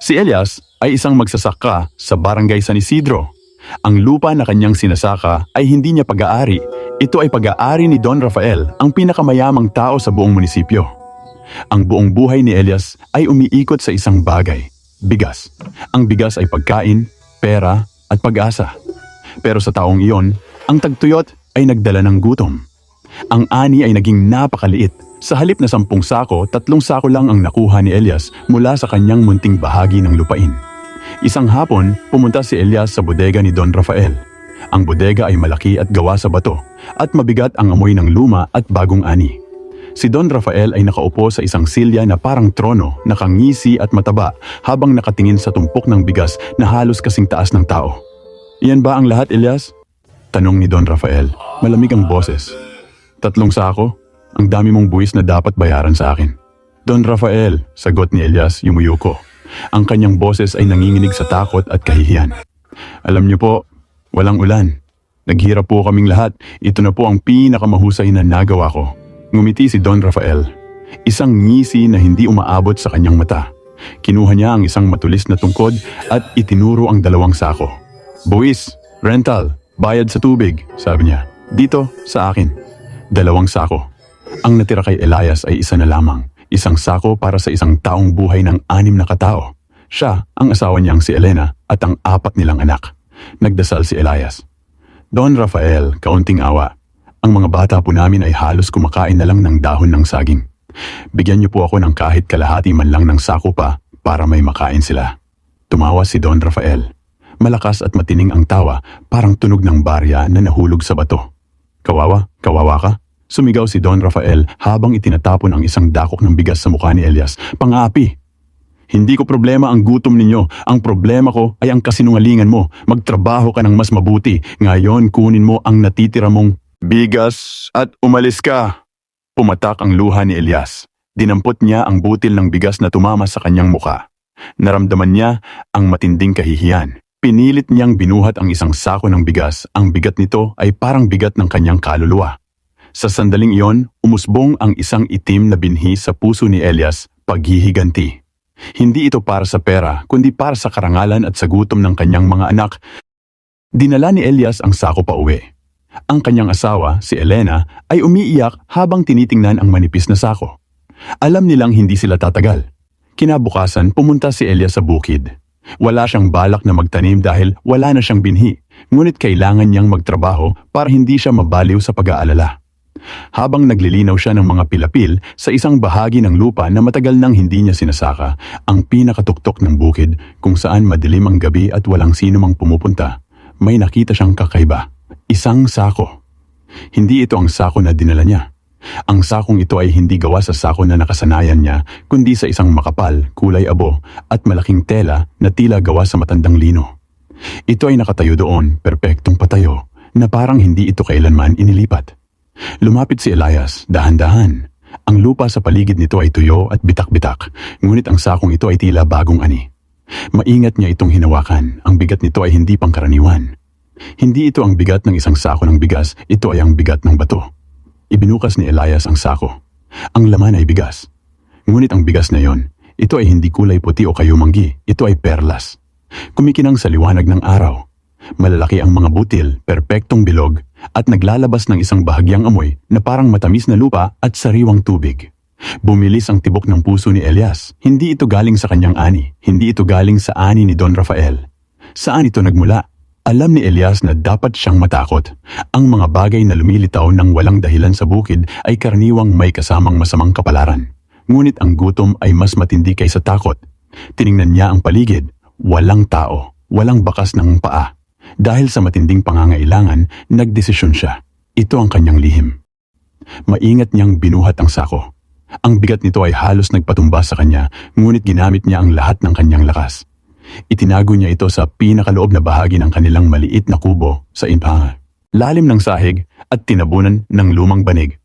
Si Elias ay isang magsasaka sa barangay San Isidro. Ang lupa na kanyang sinasaka ay hindi niya pag-aari. Ito ay pag-aari ni Don Rafael, ang pinakamayamang tao sa buong munisipyo. Ang buong buhay ni Elias ay umiikot sa isang bagay, bigas. Ang bigas ay pagkain, pera, at pag-asa. Pero sa taong iyon, ang tagtuyot ay nagdala ng gutom. Ang ani ay naging napakaliit. Sa halip na sampung sako, tatlong sako lang ang nakuha ni Elias mula sa kanyang munting bahagi ng lupain. Isang hapon, pumunta si Elias sa bodega ni Don Rafael. Ang bodega ay malaki at gawa sa bato, at mabigat ang amoy ng luma at bagong ani. Si Don Rafael ay nakaupo sa isang silya na parang trono, nakangisi at mataba habang nakatingin sa tumpok ng bigas na halos kasing taas ng tao. Iyan ba ang lahat, Elias? Tanong ni Don Rafael. Malamig ang boses. Tatlong sako? Ang dami mong buwis na dapat bayaran sa akin. Don Rafael, sagot ni Elias yumuyuko. Ang kanyang boses ay nanginginig sa takot at kahihiyan. Alam niyo po, walang ulan. Naghirap po kaming lahat. Ito na po ang pinakamahusay na nagawa ko. Ngumiti si Don Rafael. Isang ngisi na hindi umaabot sa kanyang mata. Kinuha niya ang isang matulis na tungkod at itinuro ang dalawang sako. Buwis, rental, bayad sa tubig, sabi niya. Dito, sa akin. Dalawang sako. Ang natira kay Elias ay isa na lamang. Isang sako para sa isang taong buhay ng anim na katao. Siya, ang asawa niyang si Elena at ang apat nilang anak. Nagdasal si Elias. Don Rafael, kaunting awa. Ang mga bata po namin ay halos kumakain na lang ng dahon ng saging. Bigyan niyo po ako ng kahit kalahati man lang ng sako pa para may makain sila. Tumawa si Don Rafael. Malakas at matining ang tawa, parang tunog ng barya na nahulog sa bato. Kawawa, kawawa ka? Sumigaw si Don Rafael habang itinatapon ang isang dakok ng bigas sa mukha ni Elias. Pangapi! Hindi ko problema ang gutom ninyo. Ang problema ko ay ang kasinungalingan mo. Magtrabaho ka ng mas mabuti. Ngayon kunin mo ang natitira mong bigas at umalis ka. Pumatak ang luha ni Elias. Dinampot niya ang butil ng bigas na tumama sa kanyang muka. Naramdaman niya ang matinding kahihiyan. Pinilit niyang binuhat ang isang sako ng bigas. Ang bigat nito ay parang bigat ng kanyang kaluluwa. Sa sandaling iyon, umusbong ang isang itim na binhi sa puso ni Elias, paghihiganti. Hindi ito para sa pera, kundi para sa karangalan at sa gutom ng kanyang mga anak. Dinala ni Elias ang sako pa uwi. Ang kanyang asawa, si Elena, ay umiiyak habang tinitingnan ang manipis na sako. Alam nilang hindi sila tatagal. Kinabukasan, pumunta si Elias sa bukid. Wala siyang balak na magtanim dahil wala na siyang binhi, ngunit kailangan niyang magtrabaho para hindi siya mabaliw sa pag-aalala. Habang naglilinaw siya ng mga pilapil sa isang bahagi ng lupa na matagal nang hindi niya sinasaka, ang pinakatuktok ng bukid kung saan madilim ang gabi at walang sino mang pumupunta, may nakita siyang kakaiba. Isang sako. Hindi ito ang sako na dinala niya. Ang sakong ito ay hindi gawa sa sako na nakasanayan niya, kundi sa isang makapal, kulay abo, at malaking tela na tila gawa sa matandang lino. Ito ay nakatayo doon, perpektong patayo, na parang hindi ito kailanman inilipat. Lumapit si Elias, dahan-dahan. Ang lupa sa paligid nito ay tuyo at bitak-bitak, ngunit ang sakong ito ay tila bagong ani. Maingat niya itong hinawakan, ang bigat nito ay hindi pangkaraniwan. Hindi ito ang bigat ng isang sako ng bigas, ito ay ang bigat ng bato. Ibinukas ni Elias ang sako. Ang laman ay bigas. Ngunit ang bigas na yon, ito ay hindi kulay puti o kayumanggi, ito ay perlas. Kumikinang sa liwanag ng araw. Malalaki ang mga butil, perpektong bilog, at naglalabas ng isang bahagyang amoy na parang matamis na lupa at sariwang tubig. Bumilis ang tibok ng puso ni Elias. Hindi ito galing sa kanyang ani. Hindi ito galing sa ani ni Don Rafael. Saan ito nagmula? Alam ni Elias na dapat siyang matakot. Ang mga bagay na lumilitaw ng walang dahilan sa bukid ay karaniwang may kasamang masamang kapalaran. Ngunit ang gutom ay mas matindi kaysa takot. Tiningnan niya ang paligid. Walang tao. Walang bakas ng paa. Dahil sa matinding pangangailangan, nagdesisyon siya. Ito ang kanyang lihim. Maingat niyang binuhat ang sako. Ang bigat nito ay halos nagpatumba sa kanya, ngunit ginamit niya ang lahat ng kanyang lakas. Itinago niya ito sa pinakaloob na bahagi ng kanilang maliit na kubo sa impanga. Lalim ng sahig at tinabunan ng lumang banig.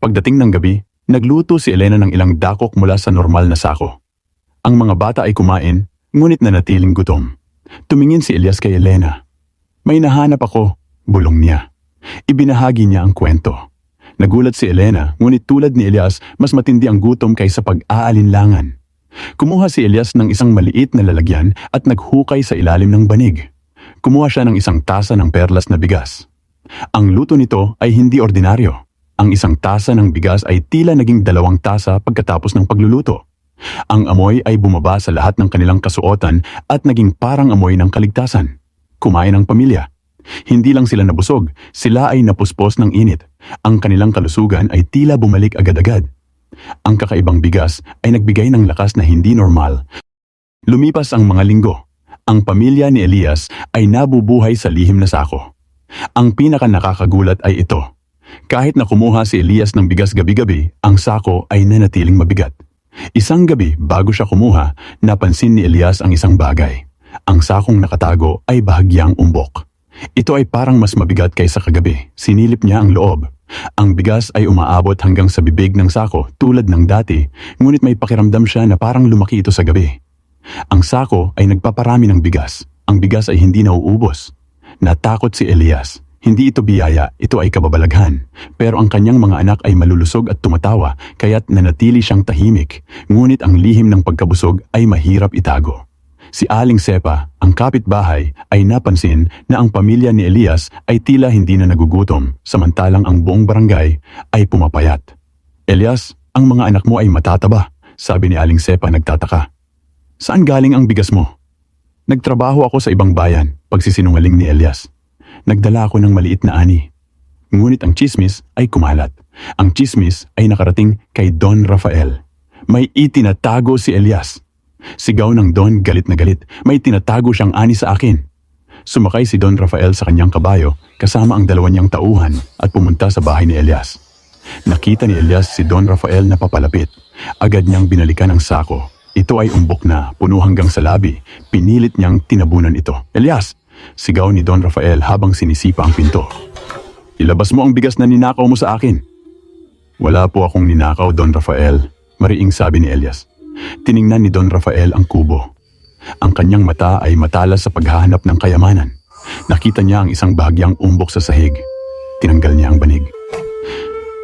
Pagdating ng gabi, nagluto si Elena ng ilang dakok mula sa normal na sako. Ang mga bata ay kumain, ngunit nanatiling gutom. Tumingin si Elias kay Elena. May nahanap ako, bulong niya. Ibinahagi niya ang kwento. Nagulat si Elena, ngunit tulad ni Elias, mas matindi ang gutom kaysa pag-aalinlangan. Kumuha si Elias ng isang maliit na lalagyan at naghukay sa ilalim ng banig. Kumuha siya ng isang tasa ng perlas na bigas. Ang luto nito ay hindi ordinaryo. Ang isang tasa ng bigas ay tila naging dalawang tasa pagkatapos ng pagluluto. Ang amoy ay bumaba sa lahat ng kanilang kasuotan at naging parang amoy ng kaligtasan. Kumain ang pamilya. Hindi lang sila nabusog, sila ay napuspos ng init. Ang kanilang kalusugan ay tila bumalik agad-agad. Ang kakaibang bigas ay nagbigay ng lakas na hindi normal. Lumipas ang mga linggo. Ang pamilya ni Elias ay nabubuhay sa lihim na sako. Ang pinaka nakakagulat ay ito. Kahit na kumuha si Elias ng bigas gabi-gabi, ang sako ay nanatiling mabigat. Isang gabi bago siya kumuha, napansin ni Elias ang isang bagay. Ang sakong nakatago ay bahagyang umbok. Ito ay parang mas mabigat kaysa kagabi. Sinilip niya ang loob. Ang bigas ay umaabot hanggang sa bibig ng sako tulad ng dati, ngunit may pakiramdam siya na parang lumaki ito sa gabi. Ang sako ay nagpaparami ng bigas. Ang bigas ay hindi nauubos. Natakot si Elias. Hindi ito biyaya, ito ay kababalaghan. Pero ang kanyang mga anak ay malulusog at tumatawa, kaya't nanatili siyang tahimik. Ngunit ang lihim ng pagkabusog ay mahirap itago. Si Aling Sepa, ang kapitbahay, ay napansin na ang pamilya ni Elias ay tila hindi na nagugutom, samantalang ang buong barangay ay pumapayat. Elias, ang mga anak mo ay matataba, sabi ni Aling Sepa nagtataka. Saan galing ang bigas mo? Nagtrabaho ako sa ibang bayan, pagsisinungaling ni Elias. Nagdala ako ng maliit na ani. Ngunit ang chismis ay kumalat. Ang chismis ay nakarating kay Don Rafael. May itinatago si Elias. Sigaw ng Don galit na galit. May tinatago siyang ani sa akin. Sumakay si Don Rafael sa kanyang kabayo kasama ang dalawa niyang tauhan at pumunta sa bahay ni Elias. Nakita ni Elias si Don Rafael na papalapit. Agad niyang binalikan ang sako. Ito ay umbok na, puno hanggang sa labi. Pinilit niyang tinabunan ito. Elias! Sigaw ni Don Rafael habang sinisipa ang pinto. Ilabas mo ang bigas na ninakaw mo sa akin. Wala po akong ninakaw, Don Rafael. Mariing sabi ni Elias. Tiningnan ni Don Rafael ang kubo. Ang kanyang mata ay matalas sa paghahanap ng kayamanan. Nakita niya ang isang bahagyang umbok sa sahig. Tinanggal niya ang banig.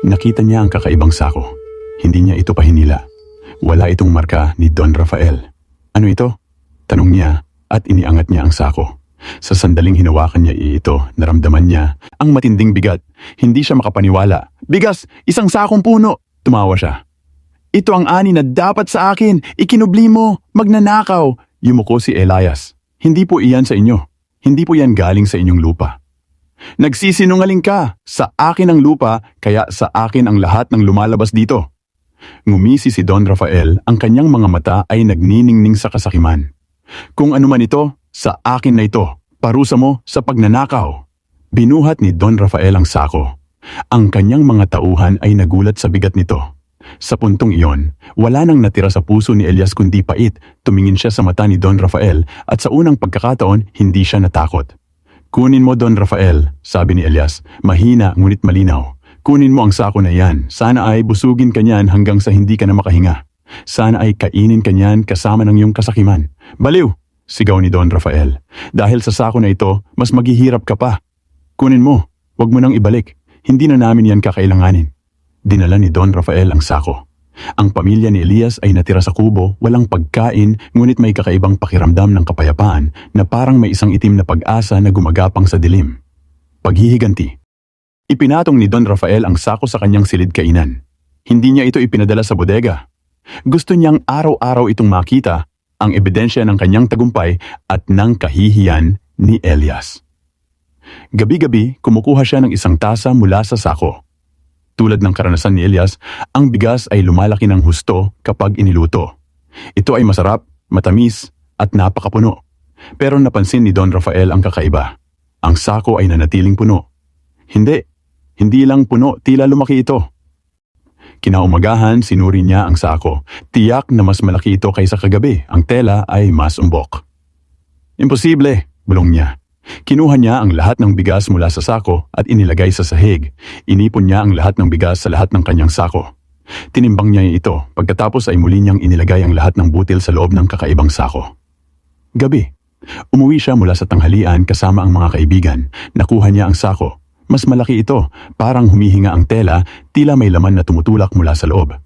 Nakita niya ang kakaibang sako. Hindi niya ito pahinila. Wala itong marka ni Don Rafael. Ano ito? Tanong niya at iniangat niya ang sako. Sa sandaling hinawakan niya ito, naramdaman niya ang matinding bigat. Hindi siya makapaniwala. Bigas! Isang sakong puno! Tumawa siya. Ito ang ani na dapat sa akin. Ikinubli mo. Magnanakaw. Yumuko si Elias. Hindi po iyan sa inyo. Hindi po yan galing sa inyong lupa. Nagsisinungaling ka. Sa akin ang lupa, kaya sa akin ang lahat ng lumalabas dito. Ngumisi si Don Rafael, ang kanyang mga mata ay nagniningning sa kasakiman. Kung ano man ito, sa akin na ito. Parusa mo sa pagnanakaw. Binuhat ni Don Rafael ang sako. Ang kanyang mga tauhan ay nagulat sa bigat nito. Sa puntong iyon, wala nang natira sa puso ni Elias kundi pait. Tumingin siya sa mata ni Don Rafael at sa unang pagkakataon, hindi siya natakot. Kunin mo Don Rafael, sabi ni Elias, mahina ngunit malinaw. Kunin mo ang sako na yan. Sana ay busugin ka niyan hanggang sa hindi ka na makahinga. Sana ay kainin ka niyan kasama ng iyong kasakiman. Baliw! Sigaw ni Don Rafael. Dahil sa sako na ito, mas maghihirap ka pa. Kunin mo. Huwag mo nang ibalik. Hindi na namin yan kakailanganin. Dinala ni Don Rafael ang sako. Ang pamilya ni Elias ay natira sa kubo, walang pagkain, ngunit may kakaibang pakiramdam ng kapayapaan na parang may isang itim na pag-asa na gumagapang sa dilim. Paghihiganti. Ipinatong ni Don Rafael ang sako sa kanyang silid kainan. Hindi niya ito ipinadala sa bodega. Gusto niyang araw-araw itong makita ang ebidensya ng kanyang tagumpay at ng kahihiyan ni Elias. Gabi-gabi, kumukuha siya ng isang tasa mula sa sako. Tulad ng karanasan ni Elias, ang bigas ay lumalaki ng husto kapag iniluto. Ito ay masarap, matamis, at napakapuno. Pero napansin ni Don Rafael ang kakaiba. Ang sako ay nanatiling puno. Hindi, hindi lang puno, tila lumaki ito. Kinaumagahan, sinuri niya ang sako. Tiyak na mas malaki ito kaysa kagabi. Ang tela ay mas umbok. Imposible, bulong niya. Kinuha niya ang lahat ng bigas mula sa sako at inilagay sa sahig. Inipon niya ang lahat ng bigas sa lahat ng kanyang sako. Tinimbang niya ito, pagkatapos ay muli niyang inilagay ang lahat ng butil sa loob ng kakaibang sako. Gabi, umuwi siya mula sa tanghalian kasama ang mga kaibigan. Nakuha niya ang sako. Mas malaki ito, parang humihinga ang tela, tila may laman na tumutulak mula sa loob.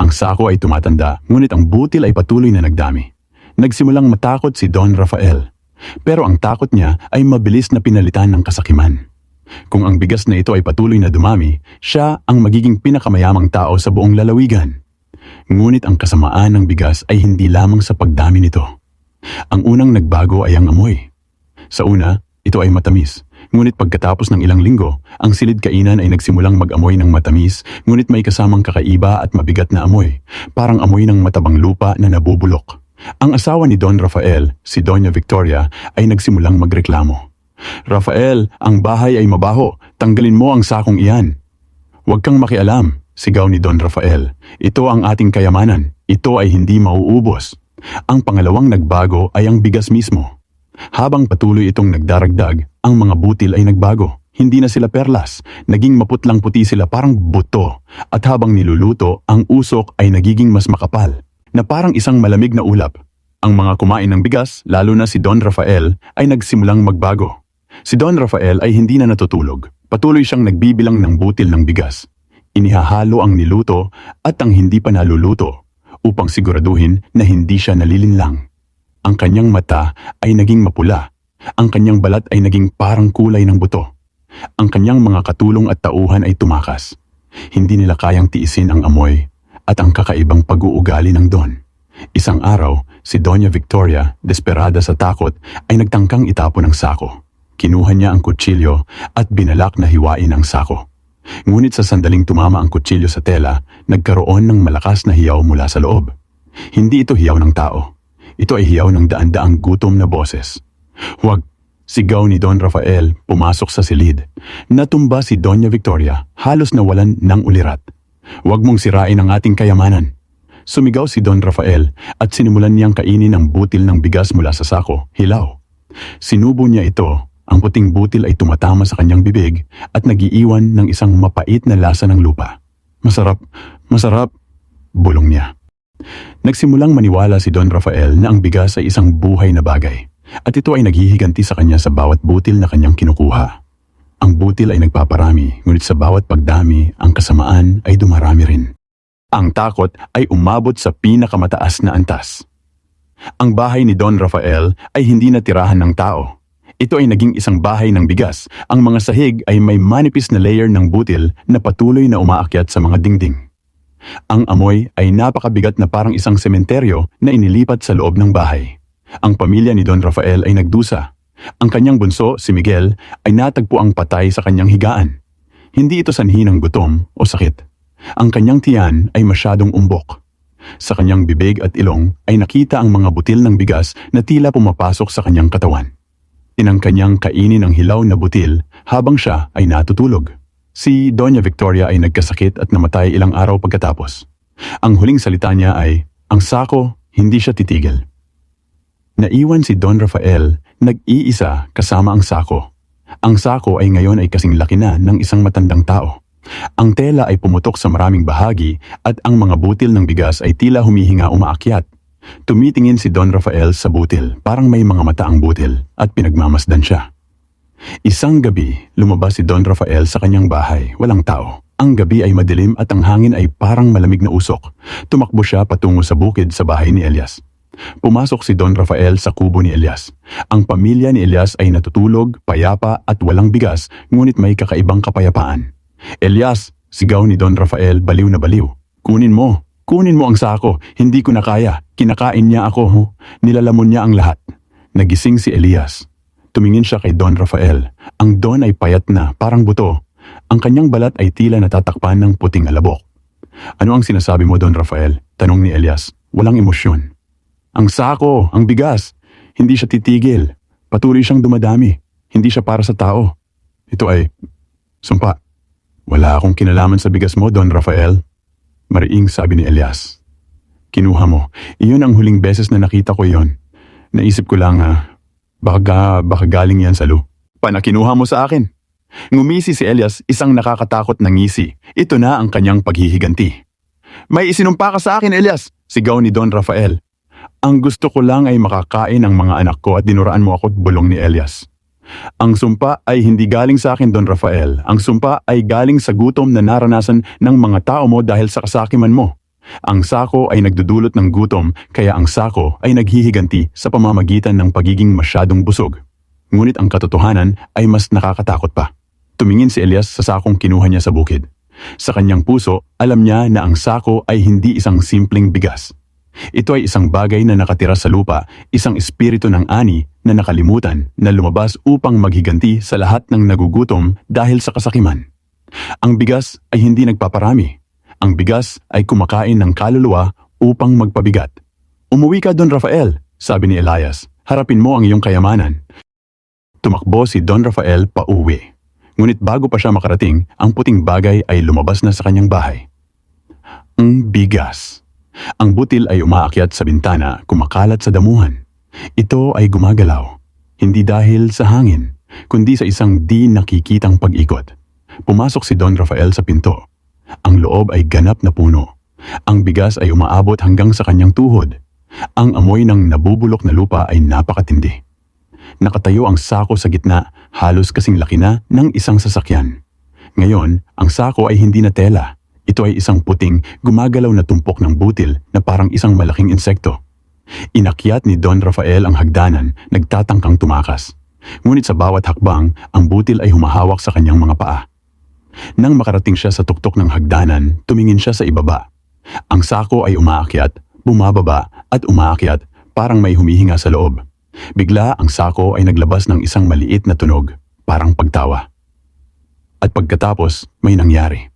Ang sako ay tumatanda, ngunit ang butil ay patuloy na nagdami. Nagsimulang matakot si Don Rafael. Pero ang takot niya ay mabilis na pinalitan ng kasakiman. Kung ang bigas na ito ay patuloy na dumami, siya ang magiging pinakamayamang tao sa buong lalawigan. Ngunit ang kasamaan ng bigas ay hindi lamang sa pagdami nito. Ang unang nagbago ay ang amoy. Sa una, ito ay matamis. Ngunit pagkatapos ng ilang linggo, ang silid kainan ay nagsimulang mag-amoy ng matamis, ngunit may kasamang kakaiba at mabigat na amoy, parang amoy ng matabang lupa na nabubulok. Ang asawa ni Don Rafael, si Doña Victoria, ay nagsimulang magreklamo. Rafael, ang bahay ay mabaho. Tanggalin mo ang sakong iyan. Huwag kang makialam, sigaw ni Don Rafael. Ito ang ating kayamanan. Ito ay hindi mauubos. Ang pangalawang nagbago ay ang bigas mismo. Habang patuloy itong nagdaragdag, ang mga butil ay nagbago. Hindi na sila perlas, naging maputlang puti sila parang buto. At habang niluluto, ang usok ay nagiging mas makapal, na parang isang malamig na ulap. Ang mga kumain ng bigas, lalo na si Don Rafael, ay nagsimulang magbago. Si Don Rafael ay hindi na natutulog. Patuloy siyang nagbibilang ng butil ng bigas. Inihahalo ang niluto at ang hindi pa naluluto upang siguraduhin na hindi siya nalilinlang. Ang kanyang mata ay naging mapula. Ang kanyang balat ay naging parang kulay ng buto. Ang kanyang mga katulong at tauhan ay tumakas. Hindi nila kayang tiisin ang amoy at ang kakaibang pag-uugali ng Don. Isang araw, si Doña Victoria, desperada sa takot, ay nagtangkang itapon ang sako. Kinuha niya ang kutsilyo at binalak na hiwain ang sako. Ngunit sa sandaling tumama ang kutsilyo sa tela, nagkaroon ng malakas na hiyaw mula sa loob. Hindi ito hiyaw ng tao. Ito ay hiyaw ng daan-daang gutom na boses. Huwag, sigaw ni Don Rafael, pumasok sa silid. Natumba si Doña Victoria, halos nawalan ng ulirat. Huwag mong sirain ang ating kayamanan. Sumigaw si Don Rafael at sinimulan niyang kainin ang butil ng bigas mula sa sako, hilaw. Sinubo niya ito ang puting butil ay tumatama sa kanyang bibig at nagiiwan ng isang mapait na lasa ng lupa. Masarap, masarap, bulong niya. Nagsimulang maniwala si Don Rafael na ang bigas ay isang buhay na bagay at ito ay naghihiganti sa kanya sa bawat butil na kanyang kinukuha. Ang butil ay nagpaparami, ngunit sa bawat pagdami, ang kasamaan ay dumarami rin. Ang takot ay umabot sa pinakamataas na antas. Ang bahay ni Don Rafael ay hindi na tirahan ng tao ito ay naging isang bahay ng bigas. Ang mga sahig ay may manipis na layer ng butil na patuloy na umaakyat sa mga dingding. Ang amoy ay napakabigat na parang isang sementeryo na inilipat sa loob ng bahay. Ang pamilya ni Don Rafael ay nagdusa. Ang kanyang bunso, si Miguel, ay natagpo ang patay sa kanyang higaan. Hindi ito sanhi ng gutom o sakit. Ang kanyang tiyan ay masyadong umbok. Sa kanyang bibig at ilong ay nakita ang mga butil ng bigas na tila pumapasok sa kanyang katawan. Tinangka niyang kainin ang hilaw na butil habang siya ay natutulog. Si Doña Victoria ay nagkasakit at namatay ilang araw pagkatapos. Ang huling salita niya ay, ang sako, hindi siya titigil. Naiwan si Don Rafael, nag-iisa kasama ang sako. Ang sako ay ngayon ay kasing laki na ng isang matandang tao. Ang tela ay pumutok sa maraming bahagi at ang mga butil ng bigas ay tila humihinga umaakyat Tumitingin si Don Rafael sa butil, parang may mga mata ang butil, at pinagmamasdan siya. Isang gabi, lumabas si Don Rafael sa kanyang bahay, walang tao. Ang gabi ay madilim at ang hangin ay parang malamig na usok. Tumakbo siya patungo sa bukid sa bahay ni Elias. Pumasok si Don Rafael sa kubo ni Elias. Ang pamilya ni Elias ay natutulog, payapa at walang bigas, ngunit may kakaibang kapayapaan. Elias, sigaw ni Don Rafael baliw na baliw. Kunin mo, Kunin mo ang sako, hindi ko na kaya. Kinakain niya ako, nilalamon niya ang lahat. Nagising si Elias. Tumingin siya kay Don Rafael. Ang Don ay payat na, parang buto. Ang kanyang balat ay tila natatakpan ng puting alabok. Ano ang sinasabi mo, Don Rafael? Tanong ni Elias. Walang emosyon. Ang sako, ang bigas. Hindi siya titigil. Patuloy siyang dumadami. Hindi siya para sa tao. Ito ay... Sumpa. Wala akong kinalaman sa bigas mo, Don Rafael. Mariing sabi ni Elias. Kinuha mo. Iyon ang huling beses na nakita ko iyon. Naisip ko lang ha, ah, baka, baka galing yan sa lu. Panakinuha mo sa akin. Ngumisi si Elias isang nakakatakot na ngisi. Ito na ang kanyang paghihiganti. May isinumpa ka sa akin, Elias, sigaw ni Don Rafael. Ang gusto ko lang ay makakain ang mga anak ko at dinuraan mo ako at bulong ni Elias. Ang sumpa ay hindi galing sa akin, Don Rafael. Ang sumpa ay galing sa gutom na naranasan ng mga tao mo dahil sa kasakiman mo. Ang sako ay nagdudulot ng gutom kaya ang sako ay naghihiganti sa pamamagitan ng pagiging masyadong busog. Ngunit ang katotohanan ay mas nakakatakot pa. Tumingin si Elias sa sakong kinuha niya sa bukid. Sa kanyang puso, alam niya na ang sako ay hindi isang simpleng bigas. Ito ay isang bagay na nakatira sa lupa, isang espiritu ng ani na nakalimutan na lumabas upang maghiganti sa lahat ng nagugutom dahil sa kasakiman. Ang bigas ay hindi nagpaparami. Ang bigas ay kumakain ng kaluluwa upang magpabigat. Umuwi ka, Don Rafael, sabi ni Elias. Harapin mo ang iyong kayamanan. Tumakbo si Don Rafael pa uwi. Ngunit bago pa siya makarating, ang puting bagay ay lumabas na sa kanyang bahay. Ang bigas. Ang butil ay umaakyat sa bintana, kumakalat sa damuhan. Ito ay gumagalaw. Hindi dahil sa hangin, kundi sa isang di nakikitang pag-ikot. Pumasok si Don Rafael sa pinto. Ang loob ay ganap na puno. Ang bigas ay umaabot hanggang sa kanyang tuhod. Ang amoy ng nabubulok na lupa ay napakatindi. Nakatayo ang sako sa gitna, halos kasing laki na ng isang sasakyan. Ngayon, ang sako ay hindi na tela. Ito ay isang puting, gumagalaw na tumpok ng butil na parang isang malaking insekto. Inakyat ni Don Rafael ang hagdanan, nagtatangkang tumakas. Ngunit sa bawat hakbang, ang butil ay humahawak sa kanyang mga paa. Nang makarating siya sa tuktok ng hagdanan, tumingin siya sa ibaba. Ang sako ay umaakyat, bumababa at umaakyat parang may humihinga sa loob. Bigla ang sako ay naglabas ng isang maliit na tunog, parang pagtawa. At pagkatapos, may nangyari.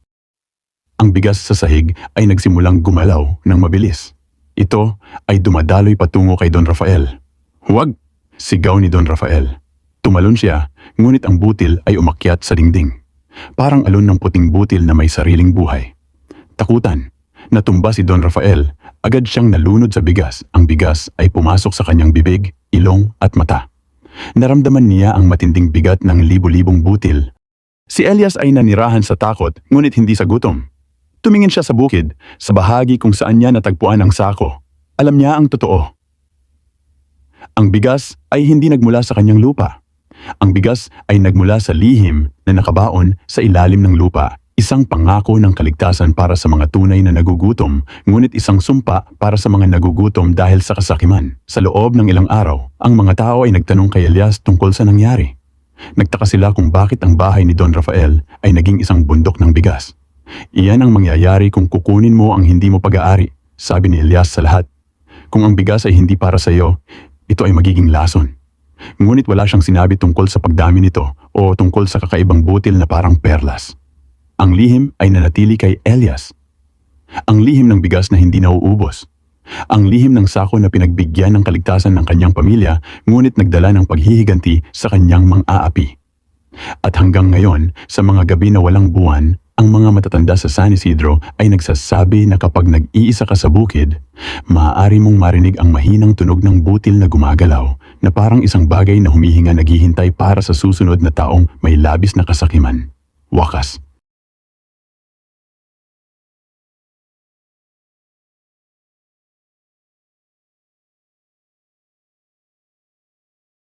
Ang bigas sa sahig ay nagsimulang gumalaw ng mabilis. Ito ay dumadaloy patungo kay Don Rafael. Huwag! Sigaw ni Don Rafael. Tumalon siya, ngunit ang butil ay umakyat sa dingding. Parang alon ng puting butil na may sariling buhay. Takutan, natumba si Don Rafael, agad siyang nalunod sa bigas. Ang bigas ay pumasok sa kanyang bibig, ilong at mata. Naramdaman niya ang matinding bigat ng libo-libong butil. Si Elias ay nanirahan sa takot, ngunit hindi sa gutom. Tumingin siya sa bukid, sa bahagi kung saan niya natagpuan ang sako. Alam niya ang totoo. Ang bigas ay hindi nagmula sa kanyang lupa. Ang bigas ay nagmula sa lihim na nakabaon sa ilalim ng lupa, isang pangako ng kaligtasan para sa mga tunay na nagugutom, ngunit isang sumpa para sa mga nagugutom dahil sa kasakiman. Sa loob ng ilang araw, ang mga tao ay nagtanong kay Elias tungkol sa nangyari. Nagtaka sila kung bakit ang bahay ni Don Rafael ay naging isang bundok ng bigas. Iyan ang mangyayari kung kukunin mo ang hindi mo pag-aari, sabi ni Elias sa lahat. Kung ang bigas ay hindi para sa iyo, ito ay magiging lason. Ngunit wala siyang sinabi tungkol sa pagdami nito o tungkol sa kakaibang butil na parang perlas. Ang lihim ay nanatili kay Elias. Ang lihim ng bigas na hindi nauubos. Ang lihim ng sako na pinagbigyan ng kaligtasan ng kanyang pamilya ngunit nagdala ng paghihiganti sa kanyang mang-aapi. At hanggang ngayon, sa mga gabi na walang buwan, ang mga matatanda sa San Isidro ay nagsasabi na kapag nag-iisa ka sa bukid, maaari mong marinig ang mahinang tunog ng butil na gumagalaw na parang isang bagay na humihinga naghihintay para sa susunod na taong may labis na kasakiman. Wakas.